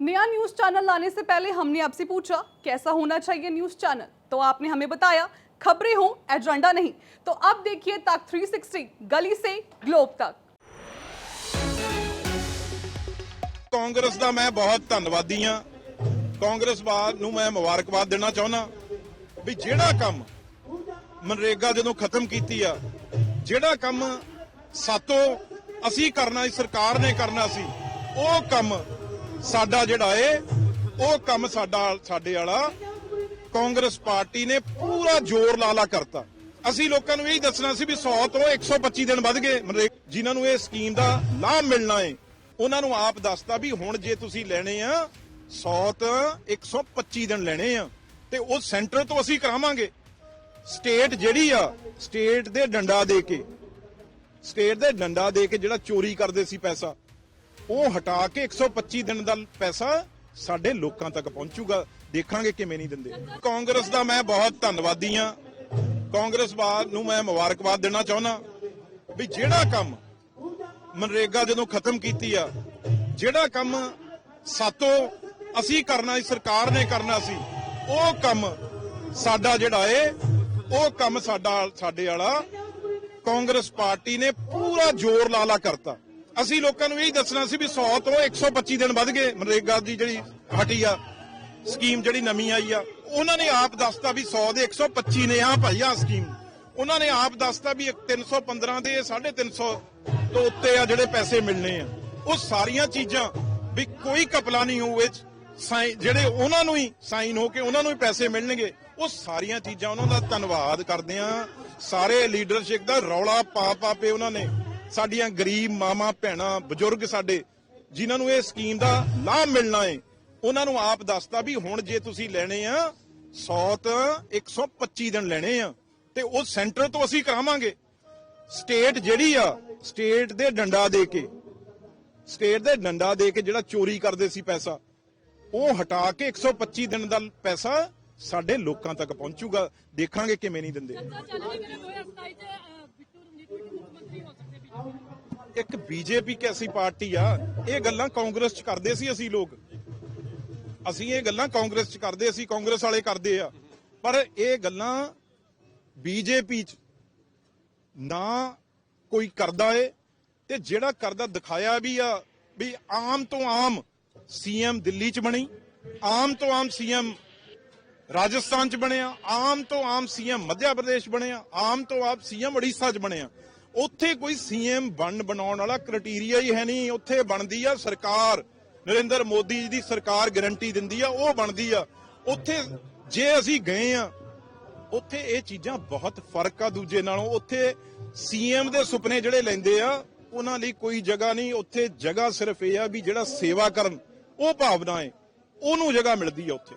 नया news channel लाने से पहले हमने आपसे पूछा कैसा होना चाहिए न्यूज चैनल तो आपने हमें बताया खबरें हो एजेंडा नहीं तो अब देखिए तक 360 गली से ग्लोब तक ਕਾਂਗਰਸ ਦਾ ਮੈਂ ਬਹੁਤ ਧੰਨਵਾਦੀ ਆ ਕਾਂਗਰਸ ਬਾਦ ਨੂੰ ਮੈਂ ਮੁਬਾਰਕਬਾਦ ਦੇਣਾ ਚਾਹੁੰਦਾ ਵੀ ਜਿਹੜਾ ਕੰਮ ਮਨਰੇਗਾ ਜਦੋਂ ਖਤਮ ਕੀਤੀ ਆ ਜਿਹੜਾ ਕੰਮ ਸਾਤੋਂ ਅਸੀਂ ਕਰਨਾ ਸੀ ਸਰਕਾਰ ਨੇ ਕਰਨਾ ਸੀ ਉਹ ਕੰਮ ਸਾਡਾ ਜਿਹੜਾ ਏ, ਉਹ ਕੰਮ ਸਾਡਾ, ਸਾਡੇ ਵਾਲਾ ਕਾਂਗਰਸ ਪਾਰਟੀ ਨੇ ਪੂਰਾ ਜ਼ੋਰ ਲਾਲਾ ਕਰਤਾ। ਅਸੀਂ ਲੋਕਾਂ ਨੂੰ ਇਹ ਦੱਸਣਾ ਸੀ ਵੀ 100 ਤੋਂ 125 ਦਿਨ ਵੱਧ ਗਏ। ਮਨਰੇਗਾ ਜਿਨ੍ਹਾਂ ਨੂੰ ਇਹ ਸਕੀਮ ਦਾ ਲਾਭ ਮਿਲਣਾ ਏ, ਉਹਨਾਂ ਨੂੰ ਆਪ ਦੱਸਤਾ ਵੀ ਹੁਣ ਜੇ ਤੁਸੀਂ ਲੈਣੇ ਆ 100 ਤੋਂ 125 ਦਿਨ ਲੈਣੇ ਆ, ਤੇ ਉਹ ਸੈਂਟਰ ਤੋਂ ਅਸੀਂ ਕਰਾਵਾਂਗੇ। ਸਟੇਟ ਜਿਹੜੀ ਆ, ਸਟੇਟ ਦੇ ਡੰਡਾ ਦੇ ਕੇ, ਸਟੇਟ ਦੇ ਡੰਡਾ ਦੇ ਕੇ ਜਿਹੜਾ ਚੋਰੀ ਕਰਦੇ ਸੀ ਪੈਸਾ ਉਹ ਹਟਾ ਕੇ 125 ਦਿਨ ਦਾ ਪੈਸਾ ਸਾਡੇ ਲੋਕਾਂ ਤੱਕ ਪਹੁੰਚੂਗਾ। ਦੇਖਾਂਗੇ ਕਿਵੇਂ ਨਹੀਂ ਦਿੰਦੇ। ਕਾਂਗਰਸ ਦਾ ਮੈਂ ਬਹੁਤ ਧੰਨਵਾਦੀ ਆ ਕਾਂਗਰਸ ਬਾਦ ਨੂੰ ਮੈਂ ਮੁਬਾਰਕਬਾਦ ਦੇਣਾ ਚਾਹੁੰਦਾ। ਵੀ ਜਿਹੜਾ ਕੰਮ ਮਨਰੇਗਾ ਜਦੋਂ ਖਤਮ ਕੀਤੀ ਆ, ਜਿਹੜਾ ਕੰਮ ਸਾਤੋਂ ਅਸੀਂ ਕਰਨਾ ਸੀ, ਸਰਕਾਰ ਨੇ ਕਰਨਾ ਸੀ, ਉਹ ਕੰਮ ਸਾਡਾ ਜਿਹੜਾ ਏ, ਉਹ ਕੰਮ ਸਾਡਾ, ਸਾਡੇ ਵਾਲਾ ਕਾਂਗਰਸ ਪਾਰਟੀ ਨੇ ਪੂਰਾ ਜ਼ੋਰ ਲਾ ਲਾ ਕਰਤਾ। ਅਸੀਂ ਲੋਕਾਂ ਨੂੰ ਇਹ ਦੱਸਣਾ ਸੀ ਵੀ 100 ਤੋਂ 125 ਦਿਨ ਵੱਧ ਗਏ ਮਨਰੇਗਾ ਦੀ ਜਿਹੜੀ ਹਟੀ ਆ, ਸਕੀਮ ਜਿਹੜੀ ਨਵੀਂ ਆਈ ਆ, ਉਹਨਾਂ ਨੇ ਆਪ ਦੱਸਤਾ ਵੀ 100 ਦੇ 125 ਨੇ ਆ ਭਾਈ ਆ ਸਕੀਮ। ਉਹਨਾਂ ਨੇ ਆਪ ਦੱਸਤਾ ਵੀ 315 ਦੇ 350 ਤੋਂ ਉੱਤੇ ਆ ਜਿਹੜੇ ਪੈਸੇ ਮਿਲਣੇ ਆ। ਉਹ ਸਾਰੀਆਂ ਚੀਜ਼ਾਂ ਵੀ ਕੋਈ ਕਪਲਾ ਨਹੀਂ ਹੋਵੇ ਜਿਹੜੇ ਉਹਨਾਂ ਨੂੰ ਹੀ ਸਾਈਨ ਹੋ ਕੇ ਉਹਨਾਂ ਨੂੰ ਹੀ ਪੈਸੇ ਮਿਲਣਗੇ, ਉਹ ਸਾਰੀਆਂ ਚੀਜ਼ਾਂ ਉਹਨਾਂ ਦਾ ਧੰਨਵਾਦ ਕਰਦੇ ਆ। ਸਾਰੇ ਲੀਡਰਸ਼ਿਪ ਦਾ ਰੌਲਾ ਪਾ ਪਾ ਕੇ ਉਹਨਾਂ ਨੇ। ਸਾਡੀਆਂ ਗਰੀਬ ਮਾਮਾ ਭੈਣਾਂ, ਬਜ਼ੁਰਗ ਸਾਡੇ, ਜਿਨ੍ਹਾਂ ਨੂੰ ਇਹ ਸਕੀਮ ਦਾ ਲਾਭ ਮਿਲਣਾ ਏ, ਉਹਨਾਂ ਨੂੰ ਆਪ ਦੱਸਤਾ ਵੀ ਹੁਣ ਜੇ ਤੁਸੀਂ ਲੈਣੇ ਆ 100 ਤੋਂ 125 ਦਿਨ ਲੈਣੇ ਆ, ਤੇ ਉਹ ਸੈਂਟਰ ਤੋਂ ਅਸੀਂ ਕਰਾਵਾਂਗੇ। ਸਟੇਟ ਜਿਹੜੀ ਆ, ਸਟੇਟ ਦੇ ਡੰਡਾ ਦੇ ਕੇ, ਸਟੇਟ ਦੇ ਡੰਡਾ ਦੇ ਕੇ ਜਿਹੜਾ ਚੋਰੀ ਕਰਦੇ ਸੀ ਪੈਸਾ, ਉਹ ਹਟਾ ਕੇ 125 ਦਿਨ ਦਾ ਪੈਸਾ ਸਾਡੇ ਲੋਕਾਂ ਤੱਕ ਪਹੁੰਚੂਗਾ। ਦੇਖਾਂਗੇ ਕਿਵੇਂ ਨਹੀਂ ਦਿੰਦੇ। ਇੱਕ ਬੀਜੇਪੀ ਕੈਸੀ ਪਾਰਟੀ ਆ, ਇਹ ਗੱਲਾਂ ਕਾਂਗਰਸ ਚ ਕਰਦੇ ਸੀ ਅਸੀਂ ਲੋਕ। ਅਸੀਂ ਇਹ ਗੱਲਾਂ ਕਾਂਗਰਸ ਚ ਕਰਦੇ, ਅਸੀਂ ਕਾਂਗਰਸ ਵਾਲੇ ਕਰਦੇ ਆ। ਪਰ ਇਹ ਗੱਲਾਂ ਬੀਜੇਪੀ ਚ ਨਾ ਕੋਈ ਕਰਦਾ ਏ, ਤੇ ਜਿਹੜਾ ਕਰਦਾ ਦਿਖਾਇਆ ਵੀ ਆ, ਵੀ ਆਮ ਤੋਂ ਆਮ ਸੀਐਮ ਦਿੱਲੀ ਚ ਬਣੀ, ਆਮ ਤੋਂ ਆਮ ਸੀਐਮ ਰਾਜਸਥਾਨ ਚ ਬਣਿਆ, ਆਮ ਤੋਂ ਆਮ ਸੀਐਮ ਮੱਧ ਪ੍ਰਦੇਸ਼ ਬਣਿਆ, ਆਮ ਤੋਂ ਆਮ ਸੀਐਮ ਉੜੀਸਾ ਚ ਬਣਿਆ। ਉੱਥੇ ਕੋਈ ਸੀਐਮ ਬਣ ਬਣਾਉਣ ਵਾਲਾ ਕ੍ਰਾਈਟੇਰੀਆ ਹੀ ਹੈ ਨਹੀਂ। ਉੱਥੇ ਬਣਦੀ ਆ ਸਰਕਾਰ। ਨਰਿੰਦਰ ਮੋਦੀ ਜੀ ਦੀ ਸਰਕਾਰ ਗਾਰੰਟੀ ਦਿੰਦੀ ਆ, ਉਹ ਬਣਦੀ ਆ। ਉੱਥੇ ਜੇ ਅਸੀਂ ਗਏ ਆ, ਉੱਥੇ ਇਹ ਚੀਜ਼ਾਂ ਬਹੁਤ ਫ਼ਰਕ ਆ ਦੂਜੇ ਨਾਲੋਂ। ਉੱਥੇ ਸੀਐਮ ਦੇ ਸੁਪਨੇ ਜਿਹੜੇ ਲੈਂਦੇ ਆ, ਉਹਨਾਂ ਲਈ ਕੋਈ ਜਗ੍ਹਾ ਨਹੀਂ। ਉੱਥੇ ਜਗ੍ਹਾ ਸਿਰਫ ਇਹ ਆ ਵੀ ਜਿਹੜਾ ਸੇਵਾ ਕਰਨ, ਉਹ ਭਾਵਨਾ ਹੈ ਉਹਨੂੰ ਜਗ੍ਹਾ ਮਿਲਦੀ ਆ ਉੱਥੇ।